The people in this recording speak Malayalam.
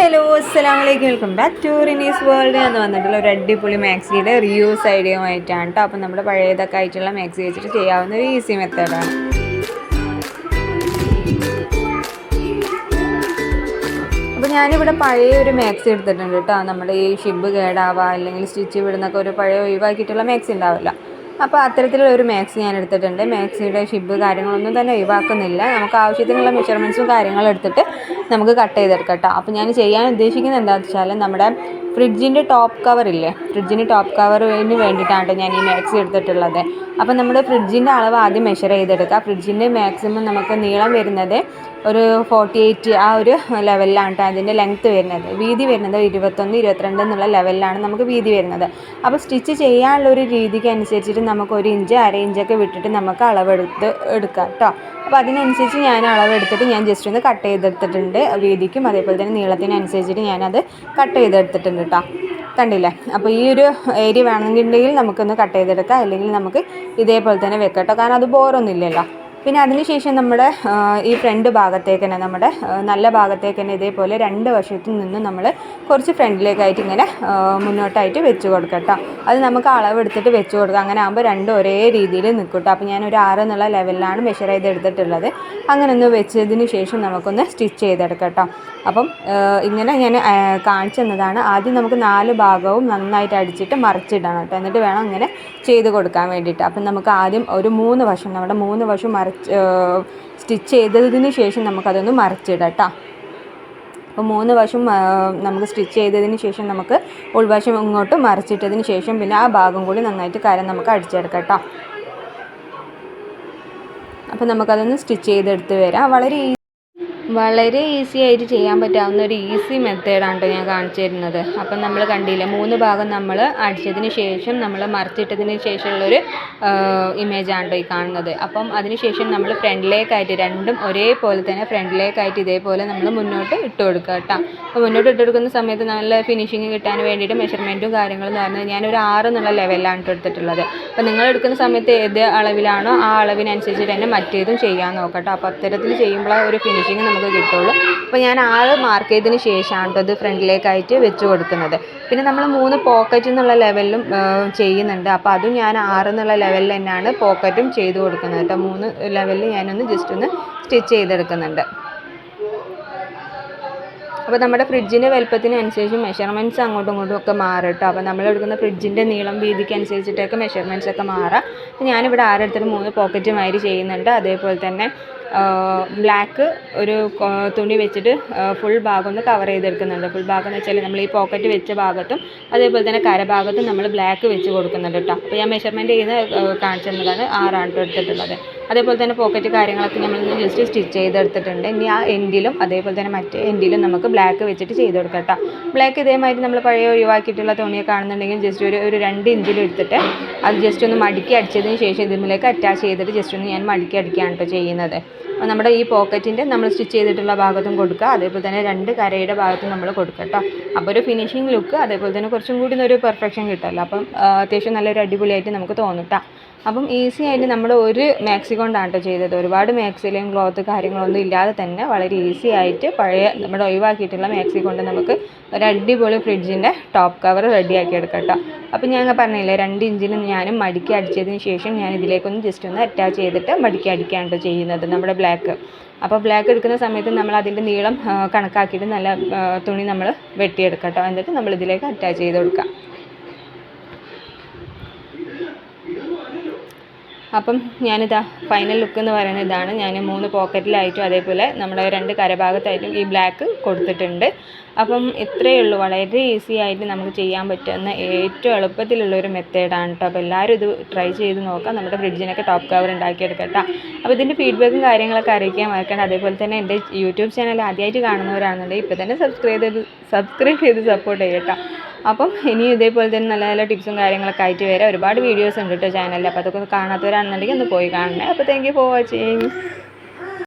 ഹലോ അസ്സലാമലൈക്കും. Welcome back to Renee's world എന്ന് വന്നിട്ടുള്ള ഒരു അടിപൊളി മാക്സിയുടെ റിയൂസ് ഐഡിയയുമായിട്ടാണ്. കേട്ടോ അപ്പം നമ്മുടെ പഴയതൊക്കെ ആയിട്ടുള്ള മാക്സി വെച്ചിട്ട് ചെയ്യാവുന്ന ഒരു ഈസി മെത്തേഡാണ് അപ്പോൾ ഞാനിവിടെ പഴയ ഒരു മാക്സി എടുത്തിട്ടുണ്ട് കേട്ടോ. നമ്മുടെ ഈ ഷിബ് കേടാവുക അല്ലെങ്കിൽ സ്റ്റിച്ച് വിടുന്നൊക്കെ ഒരു പഴയ ഒഴിവാക്കിയിട്ടുള്ള മാക്സി ഉണ്ടാവില്ല. അപ്പോൾ അത്തരത്തിലുള്ള ഒരു മാക്സി ഞാൻ എടുത്തിട്ടുണ്ട്. മാക്സിയുടെ ഷിബ് കാര്യങ്ങളൊന്നും തന്നെ ഒഴിവാക്കുന്നില്ല. നമുക്ക് ആവശ്യത്തിനുള്ള മെഷർമെന്റ്സും കാര്യങ്ങളും എടുത്തിട്ട് നമുക്ക് കട്ട് ചെയ്തെടുക്കാം കേട്ടോ അപ്പോൾ ഞാൻ ചെയ്യാൻ ഉദ്ദേശിക്കുന്നത് എന്താണെന്ന് വെച്ചാൽ നമ്മുടെ ഫ്രിഡ്ജിന്റെ ടോപ്പ് കവർ ഇല്ലേ ഫ്രിഡ്ജിന് ടോപ്പ് കവറിന് വേണ്ടിയിട്ടാണ് ഞാൻ ഈ മാക്സി എടുത്തിട്ടുള്ളത്. അപ്പോൾ നമ്മൾ ഫ്രിഡ്ജിന്റെ അളവ് ആദ്യം മെഷർ ചെയ്തെടുക്കുക. ഫ്രിഡ്ജിന്റെ മാക്സിമം നമുക്ക് നീളം വരുന്നത് ഒരു ഫോർട്ടി എയ്റ്റ് ആ ഒരു ലെവലിലാണ് കേട്ടോ അതിന്റെ ലെങ്ത്ത് വരുന്നത്. വീതി വരുന്നത് ഇരുപത്തൊന്ന് ഇരുപത്തിരണ്ട് എന്നുള്ള ലെവലിലാണ് നമുക്ക് വീതി വരുന്നത്. അപ്പോൾ സ്റ്റിച്ച് ചെയ്യാനുള്ള ഒരു രീതിക്ക് അനുസരിച്ചിട്ട് നമുക്ക് ഒരു ഇഞ്ച് അര ഇഞ്ചൊക്കെ വിട്ടിട്ട് നമുക്ക് അളവെടുത്ത് എടുക്കാം കേട്ടോ അപ്പോൾ അതിനനുസരിച്ച് ഞാൻ അളവെടുത്തിട്ട് ഞാൻ ജസ്റ്റ് ഒന്ന് കട്ട് ചെയ്തെടുത്തിട്ടുണ്ട്. വീതിക്കും അതേപോലെ തന്നെ നീളത്തിനനുസരിച്ചിട്ട് ഞാനത് കട്ട് ചെയ്തെടുത്തിട്ടുണ്ട്. കേട്ടോ. കണ്ടില്ലേ? അപ്പോൾ ഈ ഒരു ഏരിയ വേണമെന്നുണ്ടെങ്കിൽ നമുക്കൊന്ന് കട്ട് ചെയ്തെടുക്കാം. അല്ലെങ്കിൽ നമുക്ക് ഇതേപോലെ തന്നെ വെക്കാം കേട്ടോ. കാരണം അത് ബോറൊന്നും ഇല്ലല്ലോ. പിന്നെ അതിനുശേഷം നമ്മുടെ ഈ ഫ്രണ്ട് ഭാഗത്തേക്ക് തന്നെ നമ്മുടെ നല്ല ഭാഗത്തേക്ക് തന്നെ ഇതേപോലെ രണ്ട് വശത്തു നിന്നും നമ്മൾ കുറച്ച് ഫ്രണ്ടിലേക്കായിട്ട് ഇങ്ങനെ മുന്നോട്ടായിട്ട് വെച്ച് കൊടുക്കാം അത് നമുക്ക് അളവെടുത്തിട്ട് വെച്ച് കൊടുക്കാം. അങ്ങനെ ആകുമ്പോൾ രണ്ടും ഒരേ രീതിയിൽ നിൽക്കും അപ്പോൾ ഞാനൊരു ആറ് എന്നുള്ള ലെവലിലാണ് മെഷർ ചെയ്ത് എടുത്തിട്ടുള്ളത്. അങ്ങനെ ഒന്ന് വെച്ചതിന് ശേഷം നമുക്കൊന്ന് സ്റ്റിച്ച് ചെയ്തെടുക്കാം അപ്പം ഇങ്ങനെ ഞാൻ കാണിച്ചു തന്നതാണ്. ആദ്യം നമുക്ക് നാല് ഭാഗവും നന്നായിട്ട് അടിച്ചിട്ട് മറിച്ചിടണം കേട്ടോ. എന്നിട്ട് വേണം ഇങ്ങനെ ചെയ്ത് കൊടുക്കാൻ വേണ്ടിയിട്ട്. അപ്പം നമുക്ക് ആദ്യം ഒരു മൂന്ന് വശം നമ്മുടെ മൂന്ന് വശം സ്റ്റിച്ച് ചെയ്തതിന് ശേഷം നമുക്കതൊന്ന് മറിച്ചിടാം അപ്പോൾ മൂന്ന് വശം നമുക്ക് സ്റ്റിച്ച് ചെയ്തതിന് ശേഷം നമുക്ക് ഉൾവശം ഇങ്ങോട്ട് മറിച്ചിട്ടതിന് ശേഷം പിന്നെ ആ ഭാഗം കൂടി നന്നായിട്ട് കരം നമുക്ക് അടിച്ചെടുക്കാം അപ്പോൾ നമുക്കതൊന്ന് സ്റ്റിച്ച് ചെയ്തെടുത്ത് വരാം. വളരെ വളരെ ഈസി ആയിട്ട് ചെയ്യാൻ പറ്റാവുന്ന ഒരു ഈസി മെത്തേഡാണ് കേട്ടോ ഞാൻ കാണിച്ചു തരുന്നത്. അപ്പം നമ്മൾ കണ്ടില്ലേ മൂന്ന് ഭാഗം നമ്മൾ അടിച്ചതിന് ശേഷം നമ്മൾ മറിച്ചിട്ടതിന് ശേഷമുള്ളൊരു ഇമേജാണ് കേട്ടോ ഈ കാണുന്നത്. അപ്പം അതിനുശേഷം നമ്മൾ ഫ്രണ്ടിലേക്കായിട്ട് രണ്ടും ഒരേപോലെ തന്നെ ഫ്രണ്ടിലേക്കായിട്ട് ഇതേപോലെ നമ്മൾ മുന്നോട്ട് ഇട്ട് കൊടുക്കുക കേട്ടോ അപ്പോൾ മുന്നോട്ട് ഇട്ട് കൊടുക്കുന്ന സമയത്ത് നല്ല ഫിനിഷിങ് കിട്ടാൻ വേണ്ടിയിട്ട് മെഷർമെന്റും കാര്യങ്ങളും പറഞ്ഞാൽ ഞാനൊരു ആറ് എന്നുള്ള ലെവലിലാണ് ട്ടോ എടുത്തിട്ടുള്ളത് അപ്പോൾ നിങ്ങൾ എടുക്കുന്ന സമയത്ത് ഏത് അളവിലാണോ ആ അളവിനനുസരിച്ച് തന്നെ മറ്റേതും ചെയ്യാൻ നോക്കട്ടോ. അപ്പോൾ അത്തരത്തിൽ ചെയ്യുമ്പോൾ ഒരു ഫിനിഷിങ് നമുക്ക് കിട്ടുള്ളൂ. അപ്പോൾ ഞാൻ ആറ് മാർക്ക് ചെയ്തതിന് ശേഷമാണ് കേട്ടോ ഇത് ഫ്രണ്ടിലേക്കായിട്ട് വെച്ച് കൊടുക്കുന്നത്. പിന്നെ നമ്മൾ മൂന്ന് പോക്കറ്റ് എന്നുള്ള ലെവലിലും ചെയ്യുന്നുണ്ട്. അപ്പോൾ അതും ഞാൻ ആറ് എന്നുള്ള ലെവലിൽ തന്നെയാണ് പോക്കറ്റും ചെയ്ത് കൊടുക്കുന്നത് കേട്ടോ മൂന്ന് ലെവലിൽ ഞാനൊന്ന് ജസ്റ്റ് ഒന്ന് സ്റ്റിച്ച് ചെയ്തെടുക്കുന്നുണ്ട്. അപ്പോൾ നമ്മുടെ ഫ്രിഡ്ജിന്റെ വലുപ്പത്തിനനുസരിച്ച് മെഷർമെന്റ്സ് അങ്ങോട്ടും ഇങ്ങോട്ടും ഒക്കെ മാറും കേട്ടോ അപ്പോൾ നമ്മൾ എടുക്കുന്ന ഫ്രിഡ്ജിന്റെ നീളം വീതിക്ക് അനുസരിച്ചിട്ടൊക്കെ മെഷർമെന്റ്സ് ഒക്കെ മാറാം. ഞാനിവിടെ ആരെടുത്തിട്ട് മൂന്ന് പോക്കറ്റ് മാതിരി ചെയ്യുന്നുണ്ട്. അതേപോലെ തന്നെ ബ്ലാക്ക് ഒരു തുണി വെച്ചിട്ട് ഫുൾ ഭാഗം ഒന്ന് കവർ ചെയ്തെടുക്കുന്നുണ്ട്. ഫുൾ ഭാഗം എന്ന് വെച്ചാൽ നമ്മൾ ഈ പോക്കറ്റ് വെച്ച ഭാഗത്തും അതേപോലെ തന്നെ കരഭാഗത്തും നമ്മൾ ബ്ലാക്ക് വെച്ച് കൊടുക്കുന്നുണ്ട് കേട്ടോ അപ്പോൾ ഞാൻ മെഷർമെന്റ് ചെയ്യുന്ന കാണിച്ചു തന്നതാണ് ആറാണ് ട്ടോ എടുത്തിട്ടുള്ളത്. അതേപോലെ തന്നെ പോക്കറ്റ് കാര്യങ്ങളൊക്കെ നമ്മൾ ജസ്റ്റ് സ്റ്റിച്ച് ചെയ്തെടുത്തിട്ടുണ്ട്. ഇനി ആ എൻഡിലും അതേപോലെ തന്നെ മറ്റേ എൻഡിലും നമുക്ക് ബ്ലാക്ക് വെച്ചിട്ട് ചെയ്ത് കൊടുക്കാം ബ്ലാക്ക് ഇതേമാതിരി നമ്മൾ പഴയ ഒഴിവാക്കിയിട്ടുള്ള തുണിയൊക്കെ കാണുന്നുണ്ടെങ്കിൽ ജസ്റ്റ് ഒരു ഒരു രണ്ട് ഇഞ്ചിൽ എടുത്തിട്ട് അത് ജസ്റ്റ് ഒന്ന് മടുക്കി അടിച്ചതിന് ശേഷം ഇതിലേക്ക് അറ്റാച്ച് ചെയ്തിട്ട് ജസ്റ്റ് ഒന്ന് ഞാൻ മടുക്കി അടിക്കുകയാണ് കേട്ടോ ചെയ്യുന്നത്. നമ്മുടെ ഈ പോക്കറ്റിന്റെ നമ്മൾ സ്റ്റിച്ച് ചെയ്തിട്ടുള്ള ഭാഗത്തും കൊടുക്കുക. അതേപോലെ തന്നെ രണ്ട് കരയുടെ ഭാഗത്തും നമ്മൾ കൊടുക്കുക കേട്ടോ അപ്പോൾ ഒരു ഫിനിഷിംഗ് ലുക്ക് അതേപോലെ തന്നെ കുറച്ചും കൂടി ഒരു പെർഫെക്ഷൻ കിട്ടുമല്ലോ അപ്പം അത്യാവശ്യം നല്ലൊരു അടിപൊളിയായിട്ട് നമുക്ക് തോന്നും അപ്പം ഈസി ആയിട്ട് നമ്മൾ ഒരു മാക്സി കൊണ്ടാണ് കേട്ടോ ചെയ്തത്. ഒരുപാട് മാക്സിലെയും ക്ലോത്ത് കാര്യങ്ങളൊന്നും ഇല്ലാതെ തന്നെ വളരെ ഈസി ആയിട്ട് പഴയ നമ്മുടെ ഒഴിവാക്കിയിട്ടുള്ള മാക്സി കൊണ്ട് നമുക്ക് ഒരു അടിപൊളി ഫ്രിഡ്ജിന്റെ ടോപ്പ് കവർ റെഡിയാക്കി എടുക്കാം അപ്പം ഞാൻ പറഞ്ഞില്ലേ രണ്ട് ഇഞ്ചിൽ ഞാനും മടക്കി അടിച്ചതിന് ശേഷം ഞാൻ ഇതിലേക്കൊന്ന് ജസ്റ്റ് ഒന്ന് അറ്റാച്ച് ചെയ്തിട്ട് മടക്കി അടിക്കുകയാണ് കേട്ടോ ചെയ്യുന്നത്. നമ്മുടെ ബ്ലാക്ക് അപ്പോൾ ബ്ലാക്ക് എടുക്കുന്ന സമയത്ത് നമ്മൾ അതിന്റെ നീളം കണക്കാക്കിയിട്ട് നല്ല തുണി നമ്മൾ വെട്ടിയെടുക്കാം കേട്ടോ എന്നിട്ട് നമ്മൾ ഇതിലേക്ക് അറ്റാച്ച് ചെയ്ത് കൊടുക്കാം. അപ്പം ഞാനിതാ ഫൈനൽ ലുക്ക് എന്ന് പറയുന്നത് ഇതാണ്. ഞാൻ മൂന്ന് പോക്കറ്റിലായിട്ടും അതേപോലെ നമ്മുടെ രണ്ട് കരഭാഗത്തായിട്ടും ഈ ബ്ലാക്ക് കൊടുത്തിട്ടുണ്ട്. അപ്പം ഇത്രയേ ഉള്ളൂ. വളരെ ഈസി ആയിട്ട് നമുക്ക് ചെയ്യാൻ പറ്റുന്ന ഏറ്റവും എളുപ്പത്തിലുള്ള ഒരു മെത്തേഡാണ് കേട്ടോ അപ്പോൾ എല്ലാവരും ഇത് ട്രൈ ചെയ്ത് നോക്കാം. നമ്മുടെ ഫ്രിഡ്ജിനൊക്കെ ടോപ്പ് കവർ ഉണ്ടാക്കിയെടുക്കട്ടോ അപ്പോൾ ഇതിന്റെ ഫീഡ്ബാക്കും കാര്യങ്ങളൊക്കെ അറിയിക്കാൻ മറക്കണ്ട. അതേപോലെ തന്നെ എന്റെ യൂട്യൂബ് ചാനൽ ആദ്യമായിട്ട് കാണുന്നവരാണെന്നുണ്ടെങ്കിൽ ഇപ്പോൾ തന്നെ സബ്സ്ക്രൈബ് ചെയ്ത് സബ്സ്ക്രൈബ് ചെയ്ത് സപ്പോർട്ട് ചെയ്യട്ടോ അപ്പം ഇനി ഇതേപോലെ തന്നെ നല്ല നല്ല ടിപ്സും കാര്യങ്ങളൊക്കെ ആയിട്ട് വരാം. ഒരുപാട് വീഡിയോസ് ഉണ്ട് കേട്ടോ ചാനലിൽ അപ്പോൾ അതൊക്കെ കാണാത്തവരാണെന്നുണ്ടെങ്കിൽ ഒന്ന് പോയി കാണണേ. അപ്പോൾ താങ്ക് യു ഫോർ വാച്ചിങ്